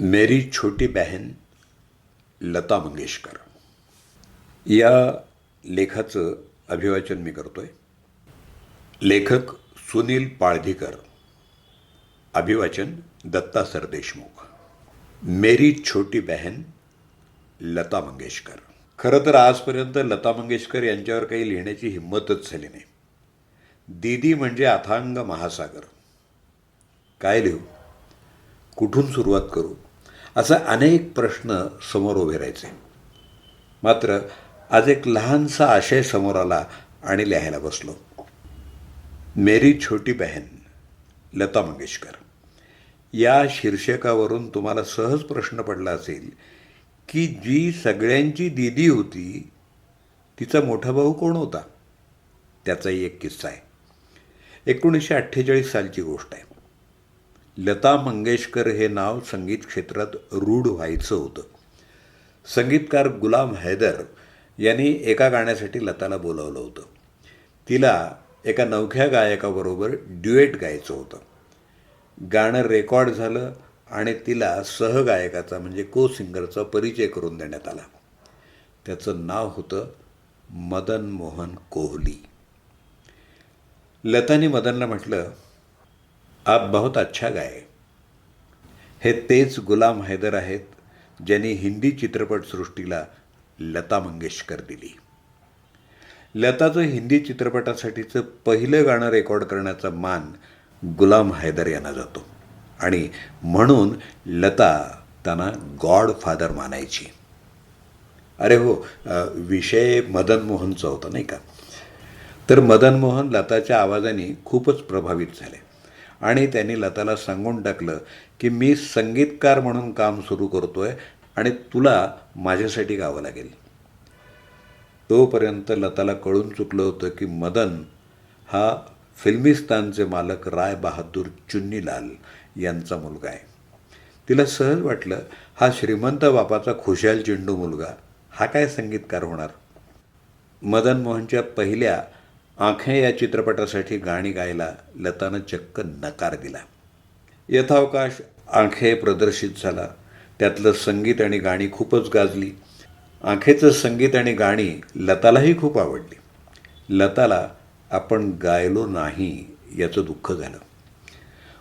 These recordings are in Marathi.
मेरी छोटी बहन लता मंगेशकर. या लेखाचं अभिवाचन मी करतोय. लेखक सुनील पाळधीकर. अभिवाचन दत्ता सरदेशमुख. मेरी छोटी बहन लता मंगेशकर. खरं तर आजपर्यंत लता मंगेशकर यांच्यावर काही लिहिण्याची हिंमतच झाली नाही. दीदी म्हणजे अथांग महासागर. काय लिहू? कुठून सुरुवात करू? असा अनेक प्रश्न समोर उभे राहायचे. मात्र आज एक लहानसा आशय समोर आला आणि लिहायला बसलो. मेरी छोटी बहन लता मंगेशकर. या शीर्षकावरून तुम्हाला सहज प्रश्न पडला असेल की जी सगळ्यांची दीदी होती तिचा मोठा भाऊ कोण होता? त्याचाही एक किस्सा आहे. एकोणीसशे अठ्ठेचाळीस सालची गोष्ट आहे. लता मंगेशकर हे नाव संगीत क्षेत्रात रूढ व्हायचं होतं. संगीतकार गुलाम हैदर यांनी एका गाण्यासाठी लताला बोलावलं होतं. तिला एका नवख्या गायकाबरोबर ड्युएट गायचं होतं. गाणं रेकॉर्ड झालं आणि तिला सहगायकाचा म्हणजे को सिंगरचा परिचय करून देण्यात आला. त्याचं नाव होतं मदन मोहन कोहली. लतानी मदनला म्हटलं आप बहुत अच्छा गाए। हे तेच गुलाम हैदर आहेत ज्यांनी हिंदी चित्रपटसृष्टीला लता मंगेशकर दिली. लताचं हिंदी चित्रपटासाठीचं पहिलं गाणं रेकॉर्ड करण्याचा मान गुलाम हैदर यांना जातो. आणि म्हणून लता त्यांना गॉड फादर मानायची. अरे हो विषय मदन मोहनचा होता नाही का? तर मदन मोहन लताच्या आवाजाने खूपच प्रभावित झाले. आणि त्यांनी लताला सांगून टाकलं की मी संगीतकार म्हणून काम सुरू करतो आहे आणि तुला माझ्यासाठी गावं लागेल. तोपर्यंत लताला कळून चुकलं होतं की मदन हा फिल्मिस्तानचे मालक राय बहादूर चुन्नीलाल यांचा मुलगा आहे. तिला सहज वाटलं हा श्रीमंत बापाचा खुशाल चेंडू मुलगा हा काय संगीतकार होणार? मदन मोहनच्या पहिल्या आखे या चित्रपटासाठी गाणी गायला लतानं चक्क नकार दिला. यथावकाश आखे प्रदर्शित झाला. त्यातलं संगीत आणि गाणी खूपच गाजली. आंखेचं संगीत आणि गाणी लतालाही खूप आवडली. लताला आपण गायलो नाही याचं दुःख झालं.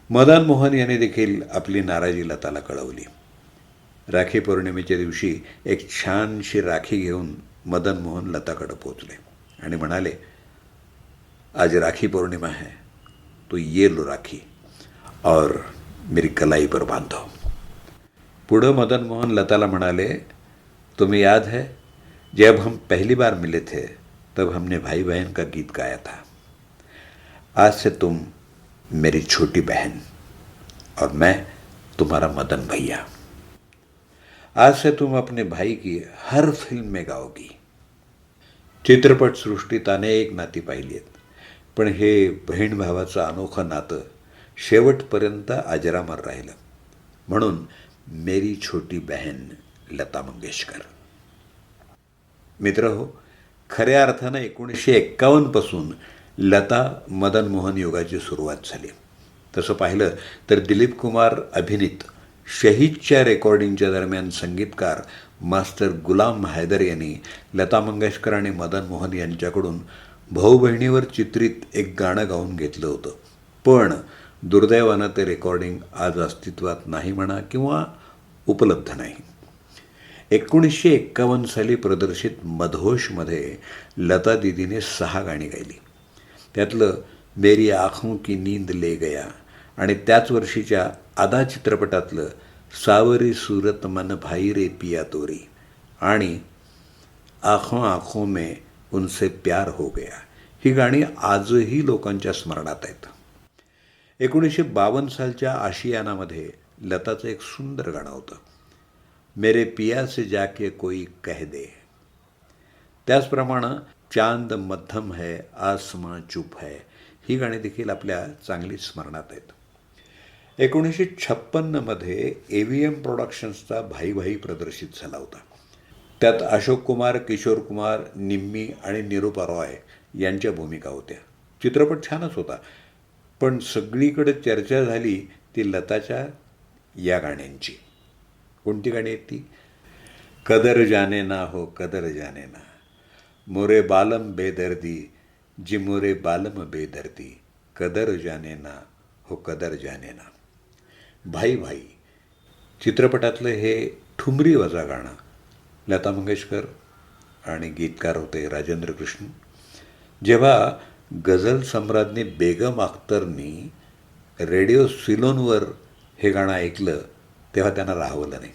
मदन मोहन यांनी देखील आपली नाराजी लताला कळवली. राखी पौर्णिमेच्या दिवशी एक छानशी राखी घेऊन मदन मोहन लताकडे पोचले आणि म्हणाले आज राखी पूर्णिमा है तो ये लो राखी और मेरी कलाई पर बांधो। पुढं मदन मोहन लताला म्हणाले तुम्हें याद है, जब हम पहली बार मिले थे, तब हमने भाई बहन का गीत गाया था। आज से तुम मेरी छोटी बहन और मैं तुम्हारा मदन भैया। आज से तुम अपने भाई की हर फ़िल्म में गाओगी। चित्रपटसृष्टीत अनेक नाती पाहिली आहेत पण हे बहीण भावाचं अनोखं नातं शेवटपर्यंत अजरामर राहिलं. म्हणून मेरी छोटी बहन लता मंगेशकर. मित्र हो खऱ्या अर्थानं एकोणीसशे एक्कावन्नपासून लता मदन मोहन युगाची सुरुवात झाली. तसं पाहिलं तर दिलीप कुमार अभिनीत शहीदच्या रेकॉर्डिंगच्या दरम्यान संगीतकार मास्टर गुलाम हैदर यांनी लता मंगेशकर आणि मदन मोहन यांच्याकडून भाऊ बहिणीवर चित्रित एक गाणं गाऊन घेतलं होतं. पण दुर्दैवानं ते रेकॉर्डिंग आज अस्तित्वात नाही म्हणा किंवा उपलब्ध नाही. एकोणीसशे एक्कावन्न साली प्रदर्शित मधोशमध्ये लता दिदीने सहा गाणी गायली. त्यातलं मेरी आखों की नींद ले गया आणि त्याच वर्षीच्या आदा चित्रपटातलं सावरी सूरत मन भाई रे पिया तोरी आणि आँखों आँखों में उनसे प्यार हो गया। ही गाणी आजही लोकांच्या स्मरणात आहेत. एकोणीसशे बावन्न सालच्या आशियानामध्ये लताचं एक सुंदर गाणं होतं. मेरे पिया से जाके कोई कह दे. त्याचप्रमाणे चांद मध्यम है आसमा चुप है ही गाणी देखील आपल्या चांगली स्मरणात आहेत. एकोणीसशे छप्पन्नमध्ये ए व्ही एम प्रोडक्शन्सचा भाई भाई प्रदर्शित झाला होता. त्यात अशोक कुमार किशोर कुमार निम्मी आणि निरुपा रॉय यांच्या भूमिका होत्या. चित्रपट छानच होता. पण सगळीकडे चर्चा झाली ती लताच्या या गाण्यांची. कोणती गाणी आहेत ती? कदर जाने ना हो कदर जाने ना. मोरे बालम बेदर्दी जी मोरे बालम बेदर्दी कदर जाने ना हो कदर जाने ना. भाई भाई चित्रपटातलं हे ठुमरी वजा गाणं लता मंगेशकर आणि गीतकार होते राजेंद्र कृष्ण. जेव्हा गझल सम्राज्ञी बेगम अख्तरनी रेडिओ सिलोनवर हे गाणं ऐकलं तेव्हा त्यांना राहवलं नाही.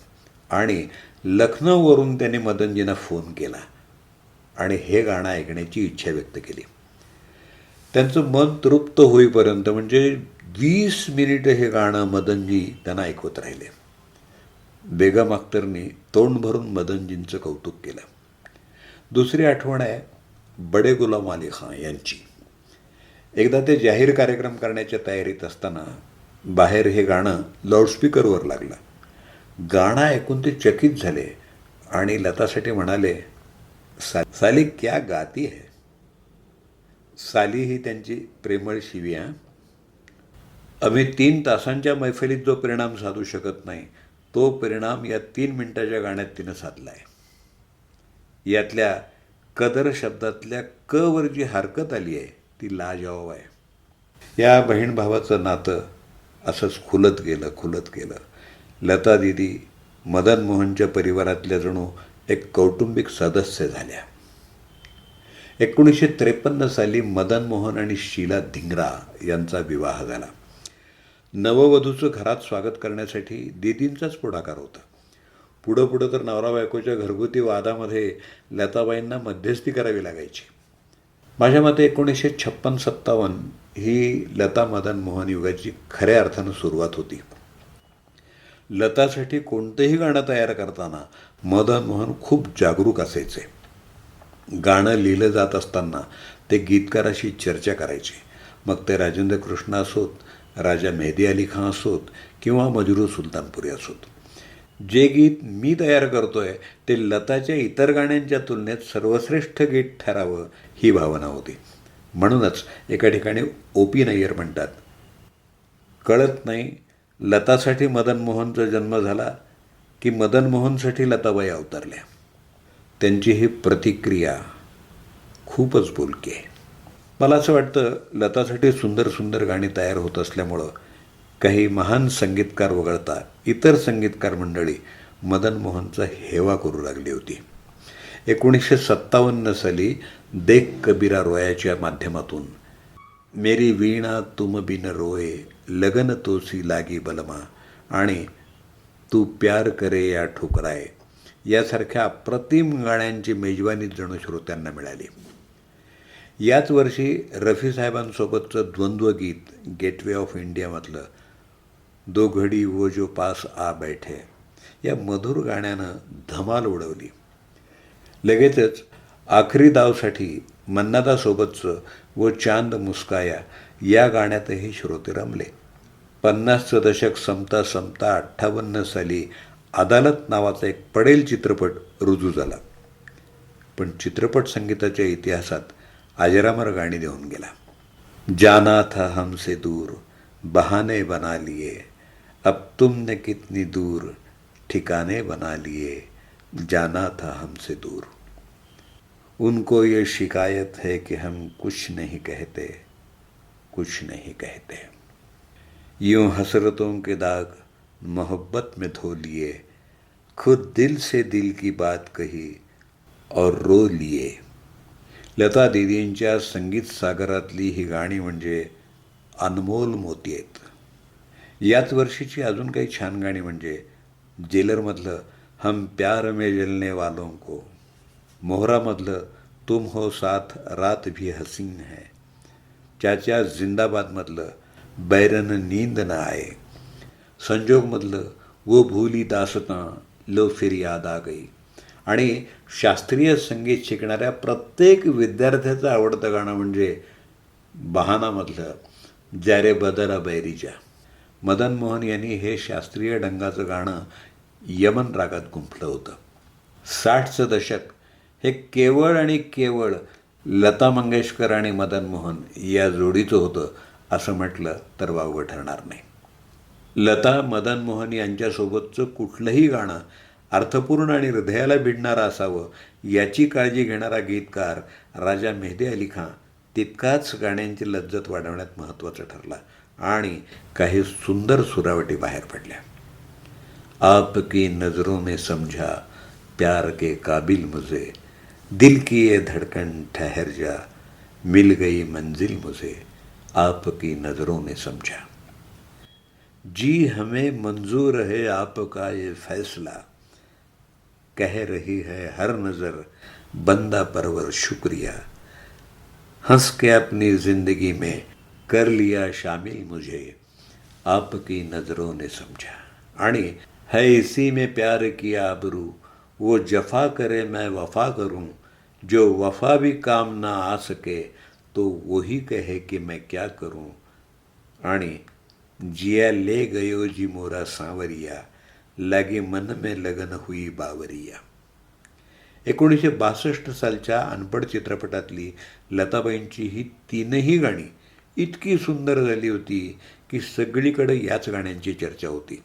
आणि लखनौवरून त्यांनी मदनजींना फोन केला आणि हे गाणं ऐकण्याची इच्छा व्यक्त केली. त्यांचं मन तृप्त होईपर्यंत म्हणजे वीस मिनिटं हे गाणं मदनजी त्यांना ऐकवत राहिले. बेगम अख्तरने तोंड भरून मदनजींचं कौतुक केलं. दुसरी आठवण आहे बडे गुलाम अली खां यांची. एकदा ते जाहीर कार्यक्रम करण्याच्या तयारीत असताना बाहेर हे गाणं लाऊडस्पीकरवर लागलं. गाणं ऐकून ते चकित झाले आणि लतासाठी म्हणाले "सा- साली क्या गाती है? साली ही त्यांची प्रेमळ शिवी आहे आम्ही तीन तासांच्या मैफिलीत जो परिणाम साधू शकत नाही तो परिणाम या तीन मिनिटाच्या गाण्यात तिनं साधला आहे यातल्या कदर शब्दातल्या क वर जी हरकत आली आहे ती लाजवाब आहे. या बहीण भावाचं नातं असंच खुलत गेलं खुलत गेलं. लता दिदी मदन मोहनच्या परिवारातल्या जणू एक कौटुंबिक सदस्य झाल्या. एकोणीसशे त्रेपन्न साली मदन मोहन आणि शीला धिंगरा यांचा विवाह झाला. नववधूचं घरात स्वागत करण्यासाठी दिदींचाच पुढाकार होता. पुढं पुढं तर नवरा बायकोच्या घरगुती वादामध्ये लताबाईंना मध्यस्थी करावी लागायची. माझ्या मते एकोणीसशे छप्पन सत्तावन्न ही लता मदन मोहन युगाची खऱ्या अर्थानं सुरुवात होती. लतासाठी कोणतंही गाणं तयार करताना मदन मोहन खूप जागरूक असायचे. गाणं लिहिलं जात असताना ते गीतकाराशी चर्चा करायचे. मग ते राजेंद्र कृष्ण असोत राजा मेहदी अली खां असोत किंवा मजरू सुलतानपुरी असोत. जे गीत मी तयार करतो आहे ते लताच्या इतर गाण्यांच्या तुलनेत सर्वश्रेष्ठ गीत ठरावं ही भावना होती. म्हणूनच एका ठिकाणी ओ पी नय्यर म्हणतात. कळत नाही लतासाठी मदन मोहनचा जन्म झाला की मदन मोहनसाठी लताबाई अवतरल्या. त्यांची ही प्रतिक्रिया खूपच बोलकी आहे. मला असं वाटतं लतासाठी सुंदर सुंदर गाणी तयार होत असल्यामुळं काही महान संगीतकार वगळता इतर संगीतकार मंडळी मदन मोहनचा हेवा करू लागली होती. एकोणीसशे सत्तावन्न साली देख कबीरा रोयाच्या माध्यमातून मेरी वीणा तुम बिन रोये लगन तोसी लागी बलमा आणि तू प्यार करे या ठोकराय यासारख्या अप्रतिम गाण्यांची मेजवानी जणू श्रोत्यांना मिळाली. याच वर्षी रफी साहेबांसोबतचं द्वंद्वगीत गेटवे ऑफ इंडियामधलं दो घडी वो जो पास आ बैठे या मधुर गाण्यानं धमाल उडवली. लगेचच आखरी दावसाठी मन्नादासोबतचं व चांद मुस्काया या गाण्यातही श्रोते रमले. पन्नासचं दशक संपता संपता अठ्ठावन्न साली अदालत नावाचा एक पडेल चित्रपट रुजू झाला. पण चित्रपट संगीताच्या इतिहासात अजरामर गाणी देऊन गेला. जाना था हमसे दूर, बहाने बना लिए. अब तुमने कितनी दूर, ठिकाने बना लिए. जाना था हमसे दूर. उनको ये शिकायत है कि हम कुछ नहीं कहते, कुछ नहीं कहते. यूँ हसरतों के दाग मोहब्बत में धो लिए. खुद दिल से दिल की बात कही और रो लिए. लता दिदींच्या संगीत सागरातली ही गाणी म्हणजे अनमोल मोती आहेत याच वर्षीची अजून काही छान गाणी म्हणजे जेलरमधलं हम प्यार में जलने वालों को मोहरामधलं तुम हो साथ रात भी हसीन है चाच्या जिंदाबादमधलं बैरन नींद न आए संजोगमधलं वो भूली दासतां लो फिर याद आ गई आणि शास्त्रीय संगीत शिकणाऱ्या प्रत्येक विद्यार्थ्याचं आवडतं गाणं म्हणजे बहानामधलं जॅरे बदला बैरीजा. मदन मोहन यांनी हे शास्त्रीय ढंगाचं गाणं यमन रागात गुंफलं होतं. साठचं दशक हे केवळ आणि केवळ लता मंगेशकर आणि मदन मोहन या जोडीचं होतं असं म्हटलं तर वावगं ठरणार नाही. लता मदन मोहन यांच्यासोबतचं कुठलंही गाणं अर्थपूर्ण आणि हृदयाला भिडणारं असावं याची काळजी घेणारा गीतकार राजा मेहदी अली खान तितकाच गाण्यांची लज्जत वाढवण्यात महत्त्वाचा ठरला आणि काही सुंदर सुरावटी बाहेर पडल्या. आपकी नज़रों में समझा प्यार के काबिल मुझे दिल की ये धड़कन ठहर जा मिल गई मंजिल मुझे आपकी नज़रों ने समझा। जी हमें मंजूर है आपका ये फैसला कह रही है हर नज़र, बंदा परवर शुक्रिया। हंस के अपनी ज़िंदगी में कर लिया शामिल मुझे, आपकी नज़रों ने समझा। आणि है इसी में प्यार किया आबरू, वो जफा करे मैं वफा करूँ। जो वफा भी काम ना आ सके तो वही कहे कि मैं क्या करूँ। आणि जिया ले गयो जी मोरा सांवरिया लगे मन में लगन हुई बावरिया. एकोणीसशे बासष्ट सालच्या अनपड चित्रपटातली लताबाईंची ही तीनही गाणी इतकी सुंदर झाली होती की सगळीकडे याच गाण्यांची चर्चा होती.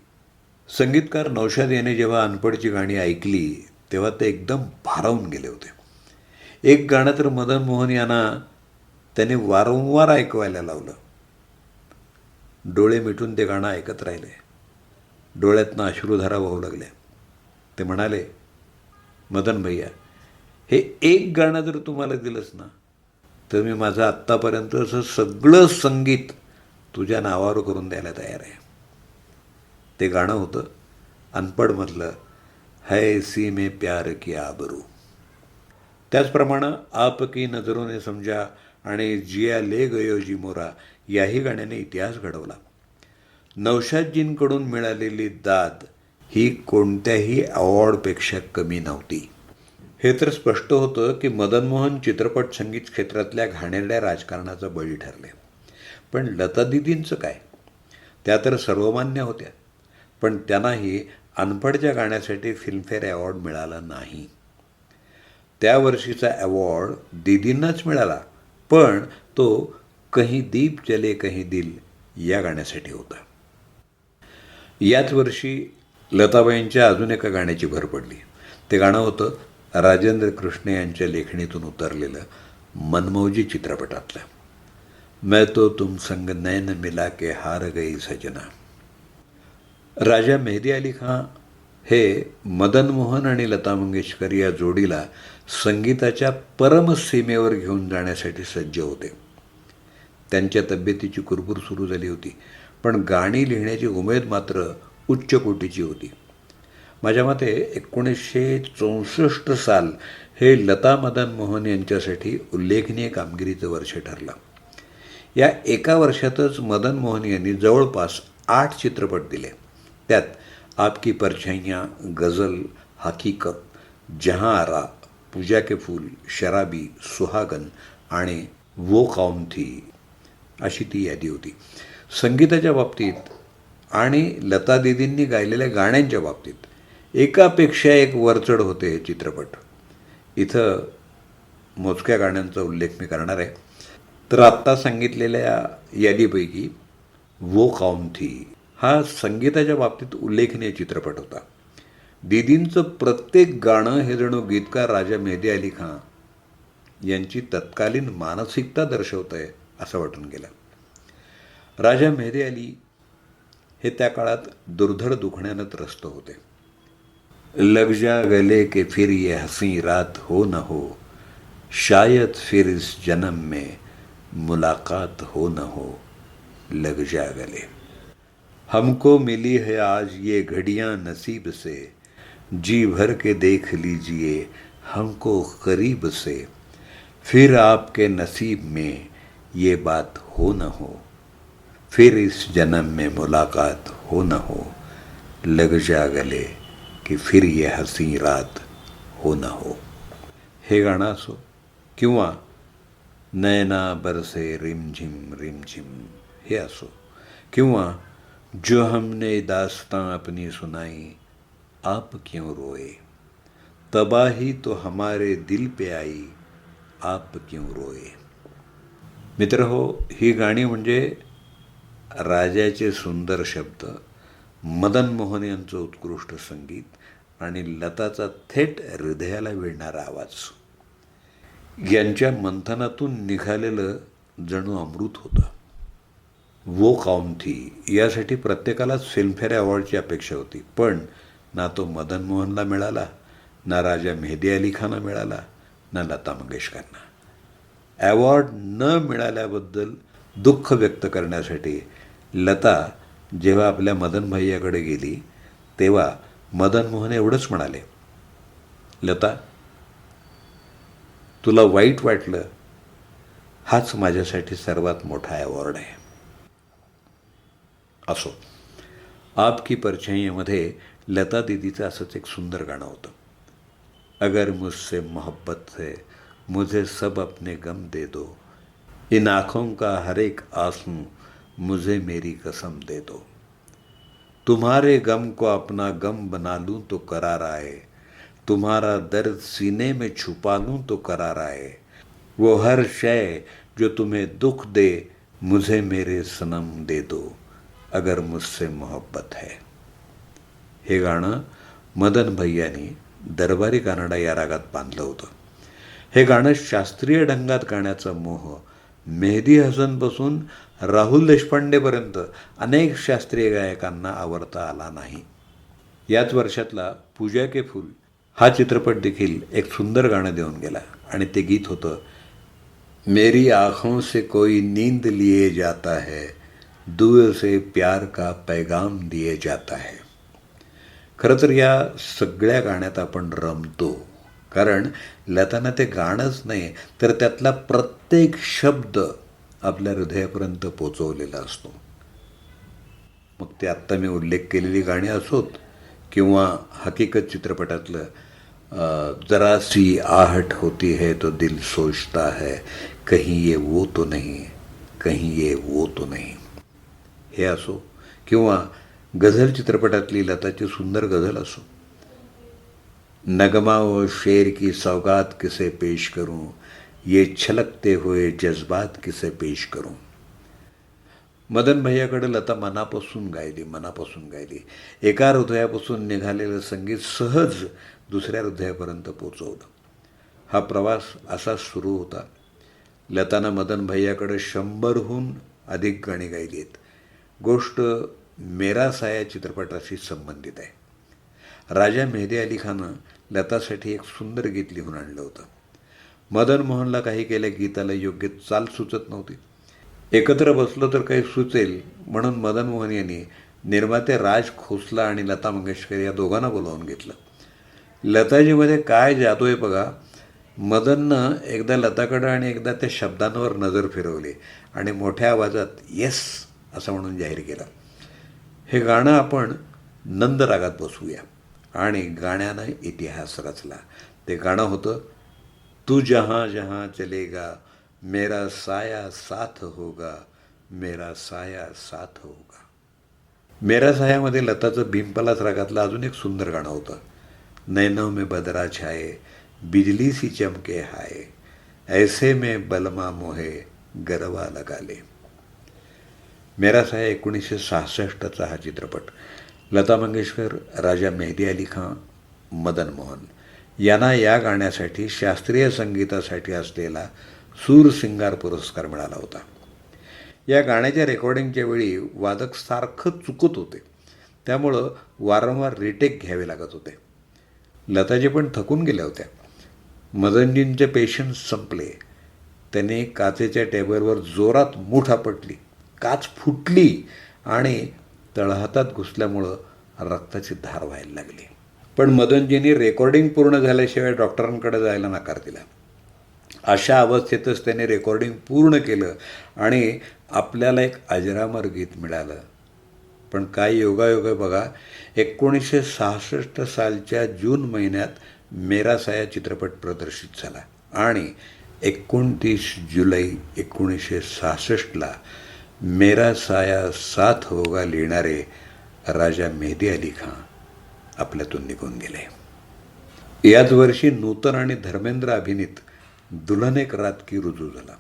संगीतकार नौशाद याने जेव्हा अनपडची गाणी ऐकली तेव्हा ते एकदम भारावून गेले होते. एक गाणं तर मदन मोहन यांना त्याने वारंवार ऐकवायला लावलं. डोळे मिटून ते गाणं ऐकत राहिले. डोळ्यातनं अश्रुधारा वाहू लागल्या ते म्हणाले मदन भैया हे एक गाणं जर तुम्हाला दिलंच ना तर मी माझं आत्तापर्यंतचं सगळं संगीत तुझ्या नावावर करून द्यायला तयार आहे. ते गाणं होतं अनपडमधलं है सी मे प्यार की आबरू. त्याचप्रमाणे आप की नजरोने समजा आणि जिया ले गयो जी मोरा याही गाण्याने इतिहास घडवला. नौशादजींकडून मिळालेली दाद ही कोणत्याही अवॉर्डपेक्षा कमी नव्हती. हे तर स्पष्ट होतं की मदन मोहन चित्रपट संगीत क्षेत्रातल्या घाणेरड्या राजकारणाचा बळी ठरले. पण लता दिदींचं काय? त्या तर सर्वमान्य होत्या. पण त्यांनाही अनपडच्या गाण्यासाठी फिल्मफेअर अवॉर्ड मिळाला नाही. त्या वर्षीचा अवॉर्ड दिदींनाच मिळाला पण तो कहीं दीप जले कहीं दिल या गाण्यासाठी होता. याच वर्षी लताबाईंच्या अजून एका गाण्याची भर पडली. ते गाणं होतं राजेंद्र कृष्ण यांच्या लेखणीतून उतरलेलं मनमौजी चित्रपटातलं. मैं तो तुम संग नैन मिला के हार गई सजना. राजा मेहदी अली खां हे मदन मोहन आणि लता मंगेशकर या जोडीला संगीताच्या परमसीमेवर घेऊन जाण्यासाठी सज्ज होते. त्यांच्या तब्येतीची कुरबूर सुरू झाली होती. पण गाणी लिहिण्याची उमेद मात्र उच्च कोटीची होती. माझ्या मते एकोणीसशे चौसष्ट साल हे लता मदन मोहन यांच्यासाठी उल्लेखनीय कामगिरीचं वर्ष ठरलं. या एका वर्षातच मदन मोहन यांनी जवळपास आठ चित्रपट दिले. त्यात आपकी परछाइयाँ गझल हकीकत जहाँ आरा पूजा के फूल शराबी सुहागन आणि वो कौम थी अशी ती यादी होती. संगीताच्या बाबतीत आणि लता दिदींनी गायलेल्या गाण्यांच्या बाबतीत एकापेक्षा एक वरचढ होते हे चित्रपट. इथं मोजक्या गाण्यांचा उल्लेख मी करणार आहे. तर आत्ता सांगितलेल्या यादीपैकी वो कौन थी? हा संगीताच्या बाबतीत उल्लेखनीय चित्रपट होता. दिदींचं प्रत्येक गाणं हे जणू गीतकार राजा मेहदी अली खान यांची तत्कालीन मानसिकता दर्शवत आहे असं वाटून गेलं. राजा मेहदी अली हे त्या काळात दुर्धड दुखण्यानं त्रस्त होते. लग जा गले के फिर ये हसी रात हो न हो, शायद फिर इस जन्म में मुलाकात हो न हो लग जा गले। हमको मिली है आज ये घड़ियाँ नसीब से, जी भर के देख लीजिए हमको करीब से, फिर आपके नसीब में ये बात हो न हो। फिर इस जन्म में मुलाकात हो न हो लग जा गले की फिर ये हसी रात हो न हो। हे गाणं असो किंवा नयना बरसे रिमझिम रिमझिम। हे असो किंवा जो हमने दास्तां अपनी सुनाई आप क्यों रोए? तबाही तो हमारे दिल पे आई आप क्यों रोए? मित्र हो ही गाणी म्हणजे राजाचे सुंदर शब्द मदन मोहन यांचं उत्कृष्ट संगीत आणि लताचा थेट हृदयाला विळणारा आवाज यांच्या मंथनातून निघालेलं जणू अमृत होतं. वो कौन थी? यासाठी प्रत्येकालाच फिल्मफेअर अवॉर्डची अपेक्षा होती पण ना तो मदन मोहनला मिळाला ना राजा मेहदी अली खानला मिळाला ना लता मंगेशकरना अवॉर्ड न मिळाल्याबद्दल दुःख व्यक्त करण्यासाठी लता जेव्हा आपल्या मदन भैयाकडे गेली तेव्हा मदन मोहन एवढंच म्हणाले लता तुला वाईट वाटलं? हाच माझ्यासाठी सर्वात मोठा अवॉर्ड आहे. असो आपकी परछाईमध्ये लता दीदीचं असंच एक सुंदर गाणं होतं. अगर मुझसे मोहब्बत है मुझे सब अपने गम दे दो. इन आँखों का हर एक आंसू मुझे मेरी कसम दे दो। तुम्हारे गम को अपना गम बना लूँ तो करार आए। तुम्हारा दर्द सीने में छुपा लूँ तो करार आए। वो हर शय जो तुम्हें दुख दे, मुझे मेरे सनम दे दो, अगर मुझसे मोहब्बत है। हे गाणं, मदन भैयानी, दरबारी कानडा या रागात बांधलं होतं। हे गाणं शास्त्रीय ढंगात गाण्याचा मोह, मेहदी हसनपासून राहुल देशपांडेपर्यंत अनेक शास्त्रीय गायकांना आवडता आला नाही. याच वर्षातला पूजा के फूल हा चित्रपट देखील एक सुंदर गाणं देऊन गेला आणि ते गीत होतं मेरी आँखों से कोई नींद लिए जाता है दूर से प्यार का पैगाम दिए जाता है. खरं तर या सगळ्या गाण्यात आपण रमतो कारण लताना ते गाणंच नाही तर त्यातला प्रत्येक शब्द आपल्या हृदयापर्यंत पोचवलेला असतो. मग ते आत्ता मी उल्लेख केलेली गाणी असोत किंवा हकीकत चित्रपटातलं अ, जरा सी आहट होती है तो दिल सोचता है कहीं ये वो तो नहीं कहीं ये वो तो नहीं. हे असो किंवा गझल चित्रपटातली लताची सुंदर गझल असो. नगमा व शेर की सौगात किसे पेश करूं ये छलकते हुए जज्बात किसे पेश करूं? मदन भैयाकडे लता मनापासून गायली मनापासून गायली. एका हृदयापासून निघालेलं संगीत सहज दुसऱ्या हृदयापर्यंत पोचवलं. हा प्रवास असा सुरू होता. लतानं मदन भैयाकडे शंभरहून अधिक गाणी गायली आहेत गोष्ट मेरा साया चित्रपटाशी संबंधित आहे. राजा मेहदी अली खानं लतासाठी एक सुंदर गीत लिहून आणलं होतं. मदन मोहनला काही केल्या गीताला योग्य चाल सुचत नव्हती. एकत्र बसलो तर काही सुचेल म्हणून मदन मोहन यांनी निर्माते राज खोसला आणि लता मंगेशकर या दोघांना बोलावून घेतलं. लताजीमध्ये काय जादू आहे बघा. मदननं एकदा लताकडं आणि एकदा त्या शब्दांवर नजर फिरवली आणि मोठ्या आवाजात येस असं म्हणून जाहीर केलं. हे गाणं आपण नंद रागात बसूया. आणि गाण्यानं इतिहास रचला. ते गाणं होतं तू जहाँ जहाँ चलेगा मेरा साया साथ होगा मेरा साया साथ होगा. मेरा सायामध्ये लताचं भीमपलाच रागातलं अजून एक सुंदर गाणं होतं. नैनव में बदरा छाये बिजली सी चमके हाय ऐसे में बलमा मोहे गरवा लगाले मेरा साया एकोणीसशे सहासष्टचा हा चित्रपट. लता मंगेशकर राजा मेहदी अली खान मदन मोहन. यांना या गाण्यासाठी शास्त्रीय संगीतासाठी असलेला सूर सिंगार पुरस्कार मिळाला होता. या गाण्याच्या रेकॉर्डिंगच्या वेळी वादक सारखं चुकत होते. त्यामुळं वारंवार रिटेक घ्यावे लागत होते. लताजी पण थकून गेल्या होत्या. मदनजींचे पेशन्स संपले. त्यांनी काचेच्या टेबलवर जोरात मुठा पटली काच फुटली आणि तळहातात घुसल्यामुळं रक्ताची धार व्हायला लागली. पण मदनजींनी रेकॉर्डिंग पूर्ण झाल्याशिवाय डॉक्टरांकडे जायला नकार दिला. अशा अवस्थेतच त्याने रेकॉर्डिंग पूर्ण केलं आणि आपल्याला एक अजरामर गीत मिळालं. पण काय योगायोग आहे बघा एकोणीसशे सहासष्ट सालच्या जून महिन्यात मेरा साया चित्रपट प्रदर्शित झाला आणि एकोणतीस जुलै एकोणीसशे सहासष्टला मेरा साया साथ होगा लिहिणारे राजा मेहदी अली खान. आपल्यातून निघून गेले. याच वर्षी नूतन आणि धर्मेंद्र अभिनीत दुल्हन एक रात की रुजू झाला.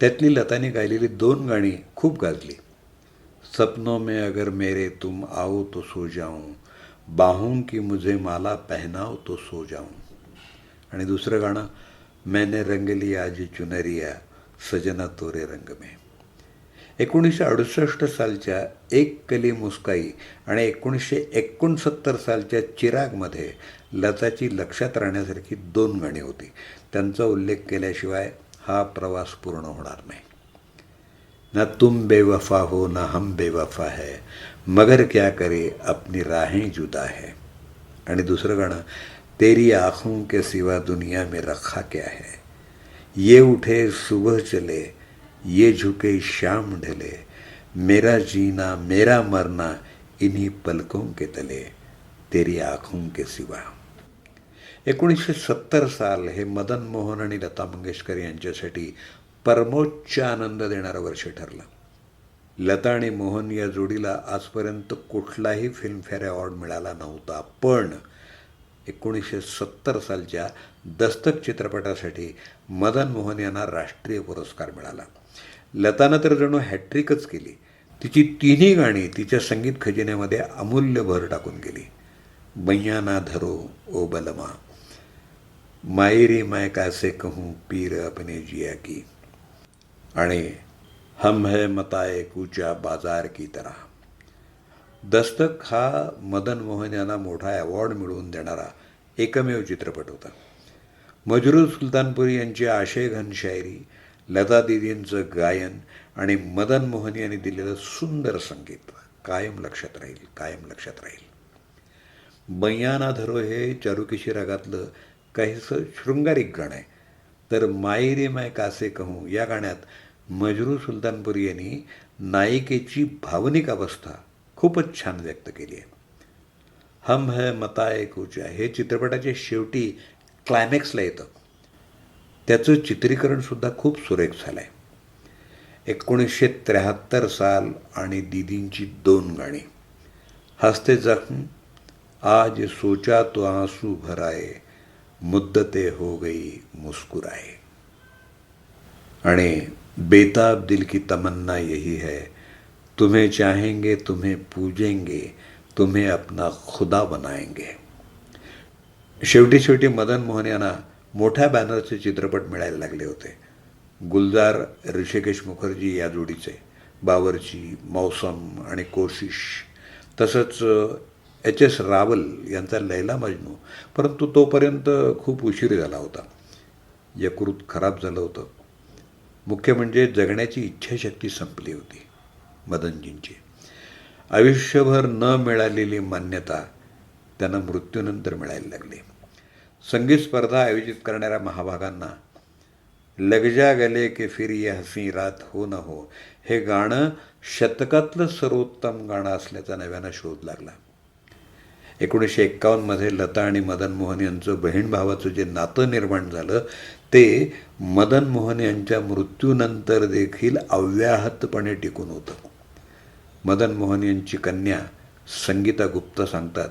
त्यातली लताने गायलेली दोन गाणी खूप गाजली. सपनों में अगर मेरे तुम आओ तो सो जाऊं. बाहूं की मुझे माला पहनाओ तो सो जाऊं. आणि दुसरं गाणं मैंने रंग लिया आज चुनरिया सजना तोरे रंग में. एकोणीसशे अडुसष्ट सालच्या एक कली मुस्काई आणि एकोणीसशे एकोणसत्तर सालच्या चिरागमध्ये लताची लक्षात राहण्यासारखी दोन गाणी होती. त्यांचा उल्लेख केल्याशिवाय हा प्रवास पूर्ण होणार नाही. ना तुम बेवफा हो ना हम बेवफा है. मगर क्या करे अपनी राहें जुदा है. आणि दुसरं गाणं तेरी आँखों के सिवा दुनिया में रखा क्या है. ये उठे सुबह चले ये झुके श्याम ढले मेरा जीना मेरा मरना इन्हीं पलकों के तले तेरी आँखों के सिवा। एकोणीसशे सत्तर साल हे मदन मोहन आणि लता मंगेशकर यांच्यासाठी परमोच्च आनंद देणारं वर्ष ठरलं. लता आणि मोहन या जोडीला आजपर्यंत कुठलाही फिल्मफेअर अवॉर्ड मिळाला नव्हता पण एकोणीसशे सत्तर सालच्या दस्तक चित्रपटासाठी मदन मोहन यांना राष्ट्रीय पुरस्कार मिळाला. लतानं तर जणू हॅट्रिकच केली. तिची तिन्ही गाणी तिच्या संगीत खजिन्यामध्ये अमूल्य भर टाकून गेली. बैयाना धरो ओ बलमा. मायरी माय कासे कहूँ पीर अपने जिया की. आणि हम है मताए कुचा बाजार की तरह. दस्तक हा मदन मोहन यांना मोठा अवॉर्ड मिळवून देणारा एकमेव चित्रपट होता. मजरू सुलतानपुरी यांची आशय घन शायरी लता दिदींचं गायन आणि मदन मोहन यांनी दिलेलं सुंदर संगीत. कायम लक्षात राहील कायम लक्षात राहील. बैयाना धरो हे चारुकिशी रागातलं काहीसं शृंगारिक गाणं आहे. तर मायरे माय कासे कहू या गाण्यात मजरू सुलतानपुरी यांनी नायिकेची भावनिक अवस्था खूपच छान व्यक्त केली आहे. हम है मताय कुचा हे चित्रपटाच्या शेवटी क्लायमॅक्सला येतं. त्याचं चित्रीकरणसुद्धा खूप सुरेख झालं आहे एकोणीसशे त्र्याहत्तर साल आणि दीदींची दोन गाणी. हस्ते जखम आज सोचा तो आंसू भराय मुद्दते हो गई मुस्कुराय. आणि बेताब दिल की तमन्ना यही है तुम्हें चाहेंगे तुम्हें पूजेंगे तुम्हें अपना खुदा बनाएंगे. शेवटी शेवटी मदन मोहन यांना मोठ्या बॅनरचे चित्रपट मिळायला लागले होते. गुलजार ऋषिकेश मुखर्जी या जोडीचे बावरची मौसम आणि कोशिश. तसंच एच एस रावल यांचा लैला मजनू परंतु तोपर्यंत खूप उशीर झाला होता. यकृत खराब झालं होतं. मुख्य म्हणजे जगण्याची इच्छाशक्ती संपली होती मदनजींची. आयुष्यभर न मिळालेली मान्यता त्यांना मृत्यूनंतर मिळायला लागली. संगीत स्पर्धा आयोजित करणाऱ्या महाभागांना लगजा गले के फिर ये हसी रात हो न हो हे गाणं शतकातलं सर्वोत्तम गाणं असल्याचा नव्यानं शोध लागला. एकोणीसशे एक्कावन्नमध्ये लता आणि मदन मोहन यांचं बहीण भावाचं जे नातं निर्माण झालं ते मदन मोहन यांच्या मृत्यूनंतर देखील अव्याहतपणे टिकून होतं. मदन मोहन यांची कन्या संगीता गुप्ता सांगतात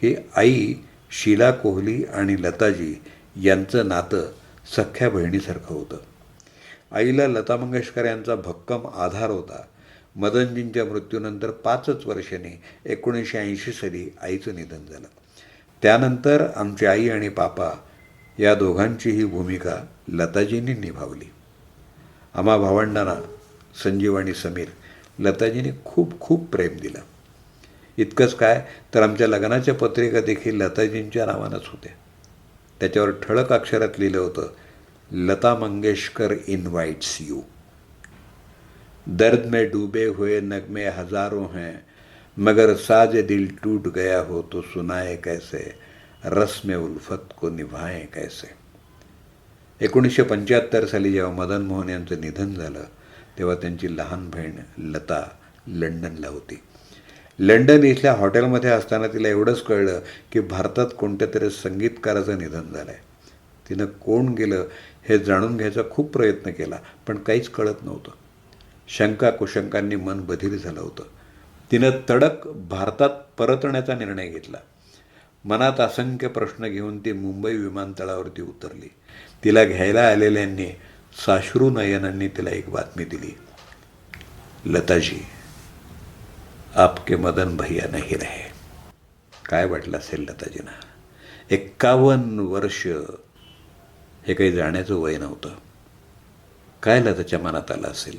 की आई शीला कोहली आणि लताजी यांचं नातं सख्ख्या बहिणीसारखं होतं. आईला लता मंगेशकर यांचा भक्कम आधार होता. मदनजींच्या मृत्यूनंतर पाचच वर्षांनी एकोणीसशे ऐंशी साली आईचं निधन झालं. त्यानंतर आमची आई आणि पापा या दोघांची ही भूमिका लताजींनी निभावली. आम्हा भावंडांना संजीव आणि समीर लताजींनी खूप खूप प्रेम दिलं. इतकंच काय? तर आमच्या लग्नाच्या पत्रिका देखील लताजींच्या नावानंच होत्या. त्याच्यावर ठळक अक्षरात लिहिलं होतं लता मंगेशकर इन्व्हाइट्स यू. दर्द में डूबे हुए नगमे हजारों हैं मगर साज दिल टूट गया हो तो सुनाए कैसे? रस्म उल्फत को निभाए कैसे? एकोणीसशे पंच्याहत्तर साली जेव्हा मदन मोहन यांचं निधन झालं तेव्हा त्यांची लहान बहीण लता लंडनला होती. लंडन इथल्या हॉटेलमध्ये असताना तिला एवढंच कळलं की भारतात कोणत्या तरी संगीतकाराचं निधन झालं आहे तिनं कोण गेलं हे जाणून घ्यायचा खूप प्रयत्न केला पण काहीच कळत नव्हतं. शंका कुशंकांनी मन बधीर झालं होतं. तिनं तडक भारतात परतण्याचा निर्णय घेतला. मनात असंख्य प्रश्न घेऊन ती मुंबई विमानतळावरती उतरली. तिला घ्यायला आलेल्यांनी साश्रू नयनांनी तिला एक बातमी दिली. लताजी. आपके मदन भैया नाही रहे। काय वाटलं असेल लताजींना? एक्कावन्न वर्ष हे काही जाण्याचं वय नव्हतं. काय लताच्या मनात आलं असेल?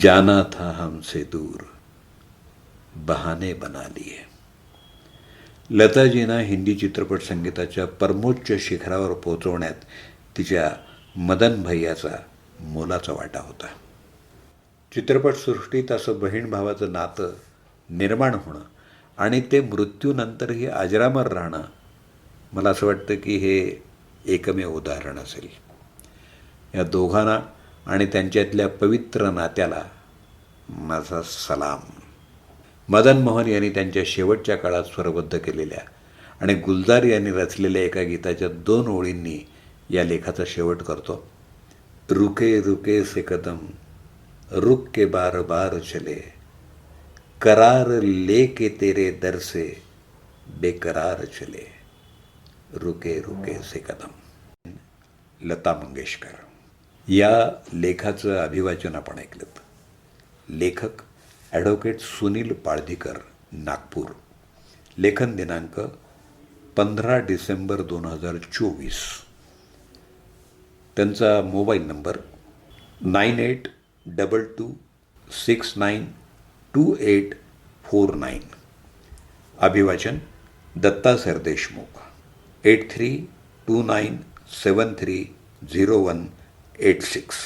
जाना था हमसे दूर बहाने बना लिए लताजींना हिंदी चित्रपट संगीताच्या परमोच्च शिखरावर पोहोचवण्यात तिच्या मदन भैयाचा मोलाचा वाटा होता. चित्रपटसृष्टीत असं बहीण भावाचं नातं निर्माण होणं आणि ते मृत्यूनंतरही अजरामर राहणं मला असं वाटतं की हे एकमेव उदाहरण असेल. या दोघांना आणि त्यांच्यातल्या पवित्र नात्याला माझा सलाम. मदन मोहन यांनी त्यांच्या शेवटच्या काळात स्वरबद्ध केलेल्या आणि गुलजार यांनी रचलेल्या एका गीताच्या दोन ओळींनी या लेखाचा शेवट करतो. रुके रुके से कदम. रुक के बार बार चले। करार लेके तेरे दर से बेकरार चले। रुके रुके से कदम। लता मंगेशकर। या लेखाचं अभिवाचन आपण ऐकलं. लेखक ॲडव्होकेट सुनील पाळधीकर नागपूर. लेखन दिनांक पंधरा डिसेंबर दोन हजार चोवीस. त्यांचा mobile number nine eight double two six nine two eight four nine अभिवाचन Datta Sardeshmukh eight three two nine seven three zero one eight six